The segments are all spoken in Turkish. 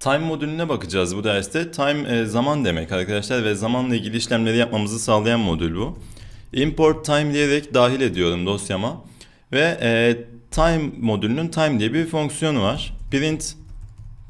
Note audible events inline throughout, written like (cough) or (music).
Time modülüne bakacağız bu derste. Time e, zaman demek arkadaşlar ve zamanla ilgili işlemleri yapmamızı sağlayan modül bu. Import time diyerek dahil ediyorum dosyama. Ve e, time modülünün time diye bir fonksiyonu var. Print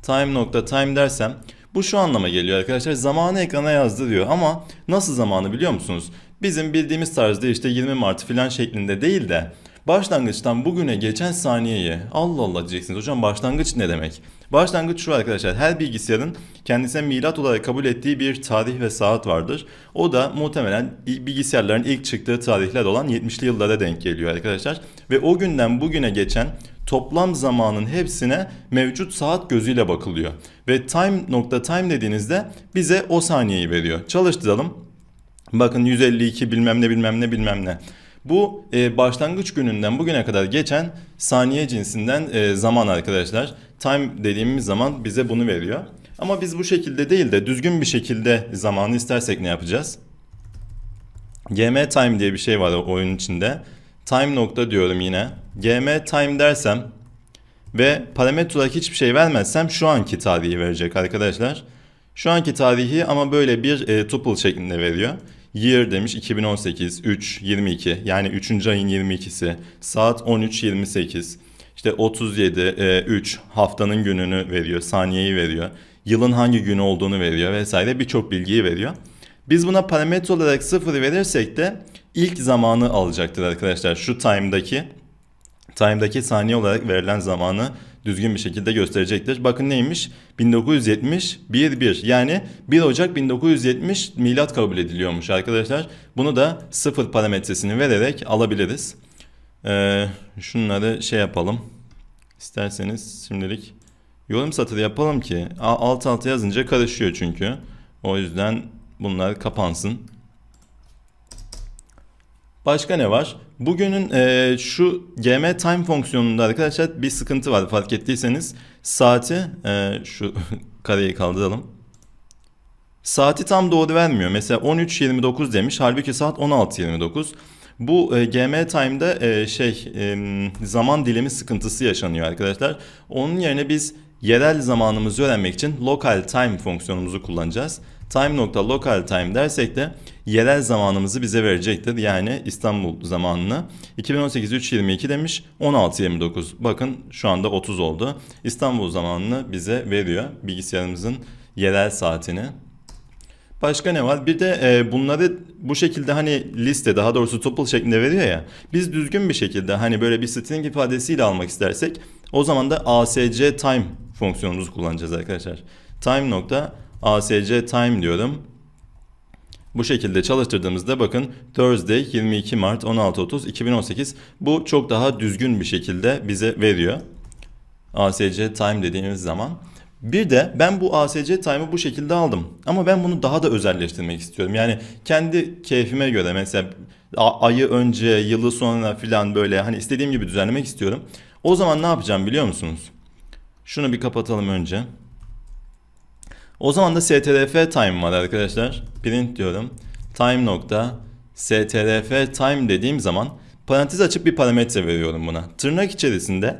time nokta time dersem bu şu anlama geliyor arkadaşlar. Zamanı ekrana yazdırıyor ama nasıl zamanı biliyor musunuz? Bizim bildiğimiz tarzda işte 20 Mart filan şeklinde değil de başlangıçtan bugüne geçen saniyeyi Allah Allah diyeceksiniz. Hocam başlangıç ne demek? Başlangıç şu arkadaşlar. Her bilgisayarın kendisine milat olarak kabul ettiği bir tarih ve saat vardır. O da muhtemelen bilgisayarların ilk çıktığı tarihler olan 70'li yıllara denk geliyor arkadaşlar. Ve o günden bugüne geçen toplam zamanın hepsine mevcut saat gözüyle bakılıyor. Ve time nokta time dediğinizde bize o saniyeyi veriyor. Çalıştıralım. Bakın 152 bilmem ne bilmem ne bilmem ne. Bu e, başlangıç gününden bugüne kadar geçen saniye cinsinden e, zaman arkadaşlar. Time dediğimiz zaman bize bunu veriyor. Ama biz bu şekilde değil de düzgün bir şekilde zamanı istersek ne yapacağız? gm time diye bir şey var oyunun içinde. Time nokta diyorum yine. gm time dersem ve parametre olarak hiçbir şey vermezsem şu anki tarihi verecek arkadaşlar. Şu anki tarihi ama böyle bir e, tuple şeklinde veriyor. Year demiş 2018 3 22 yani 3. ayın 22'si saat 13.28 işte 37 e, 3 haftanın gününü veriyor saniyeyi veriyor. Yılın hangi günü olduğunu veriyor vesaire. Birçok bilgiyi veriyor. Biz buna parametre olarak 0 verirsek de ilk zamanı alacaktır arkadaşlar. Şu time'daki time'daki saniye olarak verilen zamanı düzgün bir şekilde gösterecektir. Bakın neymiş? 1970 1 1 yani 1 Ocak 1970 milat kabul ediliyormuş arkadaşlar. Bunu da sıfır parametresini vererek alabiliriz. Ee, şunları şey yapalım. İsterseniz şimdilik yorum satırı yapalım ki alt alta yazınca karışıyor çünkü. O yüzden bunlar kapansın. Başka ne var? Bugünün e, şu gm time fonksiyonunda arkadaşlar bir sıkıntı var fark ettiyseniz. Saati e, şu (laughs) kareyi kaldıralım. Saati tam doğru vermiyor. Mesela 13.29 demiş. Halbuki saat 16.29. Bu e, GM Time'da e, şey e, zaman dilimi sıkıntısı yaşanıyor arkadaşlar. Onun yerine biz yerel zamanımızı öğrenmek için local time fonksiyonumuzu kullanacağız. Time.local time dersek de yerel zamanımızı bize verecektir. Yani İstanbul zamanını 2018 3.22 demiş 16.29. Bakın şu anda 30 oldu. İstanbul zamanını bize veriyor. Bilgisayarımızın yerel saatini. Başka ne var? Bir de e, bunları bu şekilde hani liste daha doğrusu tuple şeklinde veriyor ya. Biz düzgün bir şekilde hani böyle bir string ifadesiyle almak istersek o zaman da asc time fonksiyonumuzu kullanacağız arkadaşlar. Time nokta ASC time diyorum. Bu şekilde çalıştırdığımızda bakın Thursday 22 Mart 16.30 2018 bu çok daha düzgün bir şekilde bize veriyor. ASC time dediğimiz zaman. Bir de ben bu ASC time'ı bu şekilde aldım. Ama ben bunu daha da özelleştirmek istiyorum. Yani kendi keyfime göre mesela ayı önce, yılı sonra filan böyle hani istediğim gibi düzenlemek istiyorum. O zaman ne yapacağım biliyor musunuz? Şunu bir kapatalım önce. O zaman da strf time var arkadaşlar. Print diyorum. Time nokta strf time dediğim zaman parantez açıp bir parametre veriyorum buna. Tırnak içerisinde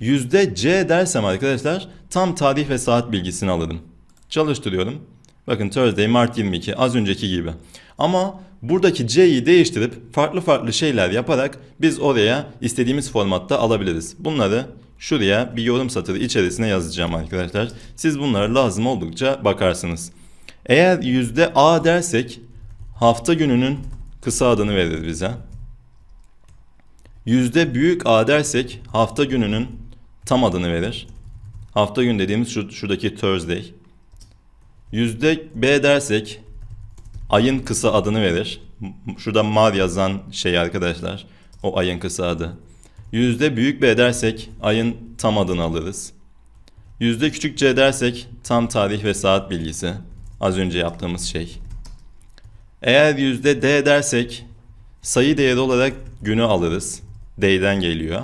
yüzde c dersem arkadaşlar tam tarih ve saat bilgisini alırım. Çalıştırıyorum. Bakın Thursday Mart 22 az önceki gibi. Ama buradaki c'yi değiştirip farklı farklı şeyler yaparak biz oraya istediğimiz formatta alabiliriz. Bunları Şuraya bir yorum satırı içerisine yazacağım arkadaşlar. Siz bunlara lazım oldukça bakarsınız. Eğer yüzde A dersek hafta gününün kısa adını verir bize. Yüzde büyük A dersek hafta gününün tam adını verir. Hafta gün dediğimiz şu, şuradaki Thursday. Yüzde B dersek ayın kısa adını verir. Şurada mar yazan şey arkadaşlar. O ayın kısa adı. Yüzde büyük B dersek ayın tam adını alırız. Yüzde küçük C dersek tam tarih ve saat bilgisi. Az önce yaptığımız şey. Eğer yüzde D dersek sayı değeri olarak günü alırız. D'den geliyor.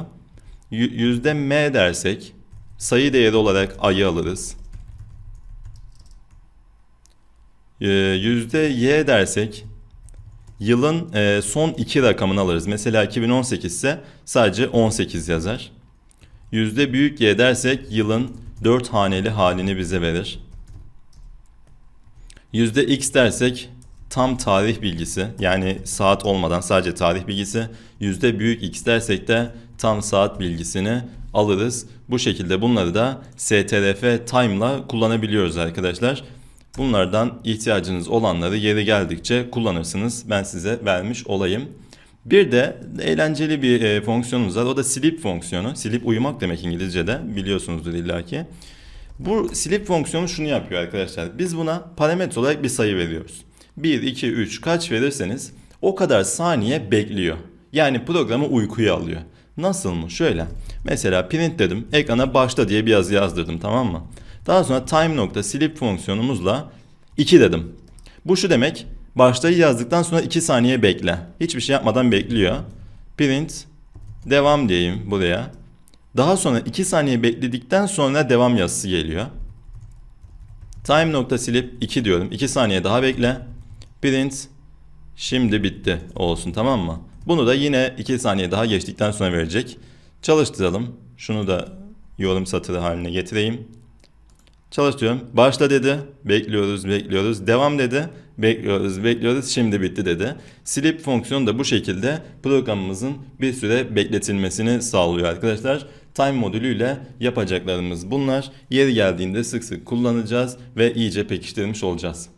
Yüzde M dersek sayı değeri olarak ayı alırız. Yüzde Y dersek yılın e, son iki rakamını alırız. Mesela 2018 ise sadece 18 yazar. Yüzde büyük Y dersek yılın 4 haneli halini bize verir. Yüzde x dersek tam tarih bilgisi yani saat olmadan sadece tarih bilgisi. Yüzde büyük x dersek de tam saat bilgisini alırız. Bu şekilde bunları da strf time'la kullanabiliyoruz arkadaşlar. Bunlardan ihtiyacınız olanları yeri geldikçe kullanırsınız. Ben size vermiş olayım. Bir de eğlenceli bir e, fonksiyonumuz var. O da sleep fonksiyonu. Sleep uyumak demek İngilizce'de. Biliyorsunuzdur illaki. Bu sleep fonksiyonu şunu yapıyor arkadaşlar. Biz buna parametre olarak bir sayı veriyoruz. 1, 2, 3 kaç verirseniz o kadar saniye bekliyor. Yani programı uykuya alıyor. Nasıl mı? Şöyle. Mesela print dedim. Ekrana başla diye bir yazı yazdırdım tamam mı? Daha sonra time.sleep fonksiyonumuzla 2 dedim. Bu şu demek. Başlayı yazdıktan sonra 2 saniye bekle. Hiçbir şey yapmadan bekliyor. Print devam diyeyim buraya. Daha sonra 2 saniye bekledikten sonra devam yazısı geliyor. Time.sleep 2 diyorum. 2 saniye daha bekle. Print şimdi bitti olsun tamam mı? Bunu da yine 2 saniye daha geçtikten sonra verecek. Çalıştıralım. Şunu da yorum satırı haline getireyim. Çalıştırıyorum. Başla dedi. Bekliyoruz, bekliyoruz. Devam dedi. Bekliyoruz, bekliyoruz. Şimdi bitti dedi. Sleep fonksiyonu da bu şekilde programımızın bir süre bekletilmesini sağlıyor arkadaşlar. Time modülüyle yapacaklarımız bunlar. Yeri geldiğinde sık sık kullanacağız ve iyice pekiştirmiş olacağız.